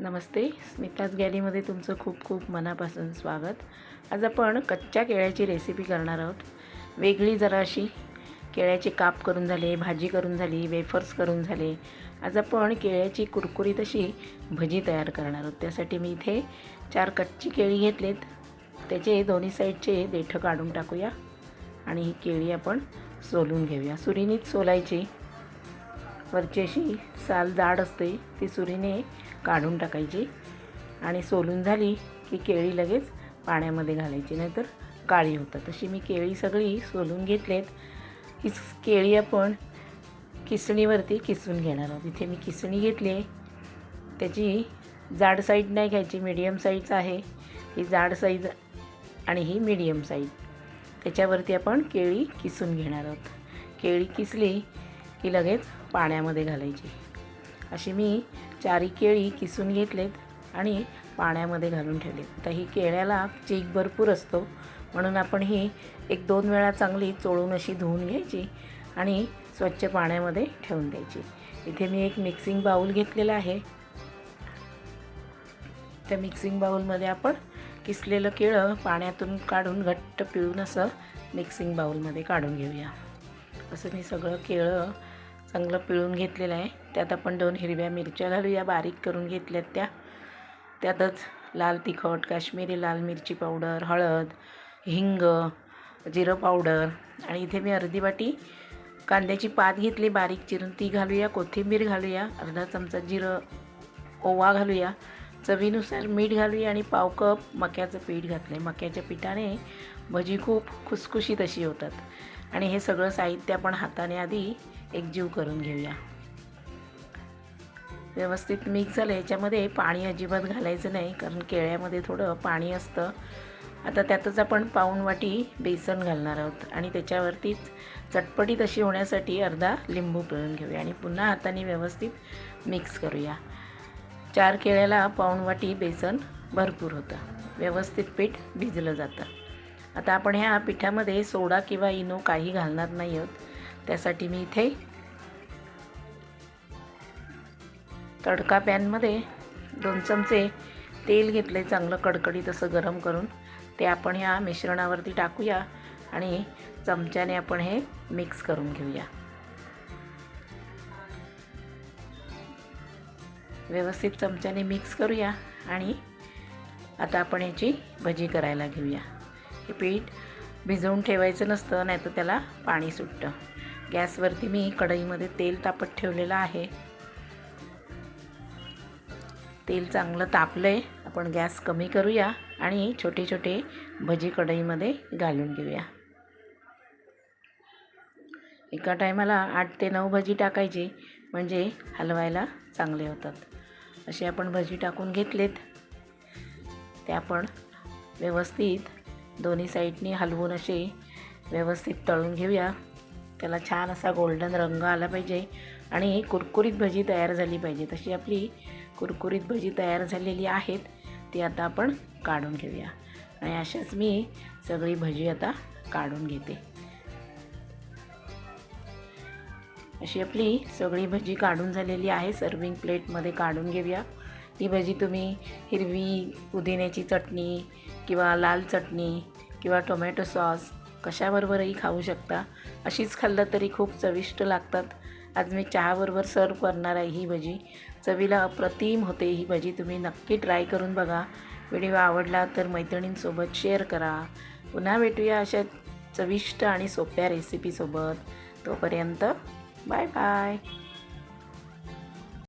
नमस्ते. स्मिताज गॅलीमध्ये तुमचं खूप खूप मनापासून स्वागत. आज आपण कच्च्या केळ्याची रेसिपी करणार आहोत. वेगळी जरा अशी. केळ्याचे काप करून झाले भाजी करून झाली वेफर्स करून झाले. आज आपण केळ्याची कुरकुरीत अशी भजी तयार करणार आहोत. त्यासाठी मी इथे चार कच्ची केळी घेतलेत. त्याचे दोन्ही साईडचे देठं काढून टाकूया आणि ही केळी आपण सोलून घेऊया. सुरीनीच सोलायची. वरची अशी साल जाड असते ती सुरीने काढून टाकायची आणि सोलून झाली की केळी लगेच पाण्यामध्ये घालायची नाहीतर काळी होतात. तशी मी केळी सगळी सोलून घेतलेत. ही केळी आपण किसणीवरती किसून घेणार आहोत. इथे मी किसणी घेतली आहे. त्याची जाड साईड नाही घ्यायची मिडियम साईज आहे. ही जाड साईज आणि ही मिडियम साईज त्याच्यावरती आपण केळी किसून घेणार आहोत. केळी किसली की लगेच पाण्यामध्ये घालायची. अशी मी चारी केळी किसून घेतलेत आणि पाण्यामध्ये घालून ठेवले तर ही केळ्याला चीक भरपूर असतो. म्हणून आपण ही एक दोन वेळा चांगली चोळून अशी धुवून घ्यायची आणि स्वच्छ पाण्यामध्ये ठेवून द्यायची. इथे मी एक मिक्सिंग बाऊल घेतलेला आहे. त्या मिक्सिंग बाऊलमध्ये आपण किसलेलं केळं पाण्यातून काढून घट्ट पिळून असं मिक्सिंग बाऊलमध्ये काढून घेऊया. असं मी सगळं केळं चांगलं पिळून घेतलेलं आहे. त्यात आपण दोन हिरव्या मिरच्या घालूया. बारीक करून घेतल्यात त्या. त्यातच लाल तिखट काश्मीरी लाल मिरची पावडर हळद हिंग जिरं पावडर आणि इथे मी अर्धी वाटी कांद्याची पात घेतली. बारीक चिरून ती घालूया. कोथिंबीर घालूया. अर्धा चमचा जिरं ओवा घालूया. चवीनुसार मीठ घालूया आणि पाव कप मक्याचं पीठ घातलं आहे मक्याच्या पिठाने भजी खूप खुसखुशीत अशी होतात. आणि हे सगळं साहित्य आपण हाताने आधी एकजीव करून घेऊया. व्यवस्थित मिक्स झालं. याच्यामध्ये पाणी अजिबात घालायचं नाही कारण केळ्यामध्ये थोडं पाणी असतं. आता त्यातच आपण पाऊण वाटी बेसन घालणार आहोत. आणि त्याच्यावरतीच चटपटीत अशी होण्यासाठी अर्धा लिंबू पिळून घेऊया. आणि पुन्हा हाताने व्यवस्थित मिक्स करूया. चार केळ्याला पाऊण वाटी बेसन भरपूर होतं. व्यवस्थित पीठ भिजलं जातं. आता आपण ह्या पिठामध्ये सोडा किंवा इनो काही घालणार नाही आहोत. त्यासाठी मी इथे तडका पॅनमध्ये दोन चमचे तेल घेतले चांगलं कडकडीत असं गरम करून. ते आपण ह्या मिश्रणावरती टाकूया आणि चमच्याने आपण हे मिक्स करून घेऊया. व्यवस्थित चमच्याने मिक्स करूया आणि आता आपण याची भजी करायला घेऊया. हे पीठ भिजवून ठेवायचं नसतं नाहीतर त्याला पाणी सुटतं. गॅसवरती मी कढईमध्ये तेल तापत ठेवलेलं आहे. तेल चांगलं तापलं आहे आपण गॅस कमी करूया आणि छोटे छोटे भजी कढईमध्ये घालून घेऊया. एका टायमाला आठ ते नऊ भजी टाकायची म्हणजे हलवायला चांगले होतात. असे आपण भजी टाकून घेतलेत. ते आपण व्यवस्थित दोन्ही साईडनी हलवून असे व्यवस्थित तळून घेऊया. त्याला छान असा गोल्डन रंग आला पाहिजे आणि कुरकुरीत भजी तयार झाली पाहिजे. तशी आपली कुरकुरीत भजी तयार झालेली आहेत ती आता आपण काढून घेऊया. आणि अशाच मी सगळी भजी आता काढून घेते. अशी आपली सगळी भजी काढून झालेली आहे सर्विंग प्लेटमध्ये काढून घेऊया. ती भजी तुम्ही हिरवी पुदिन्याची चटणी किंवा लाल चटणी किंवा टोमॅटो सॉस कशाबरोबरही खाऊ शकता. अशीच खाल्लं तरी खूप चविष्ट लागतात. आज मी चहाबरोबर सर्व करणार आहे ही भजी. चवीला अप्रतिम होते ही भजी. तुम्ही नक्की ट्राय करून बघा. व्हिडिओ आवडला तर मैत्रिणींसोबत शेअर करा. पुन्हा भेटूया अशा चविष्ट आणि सोप्या रेसिपीसोबत तोपर्यंत बाय बाय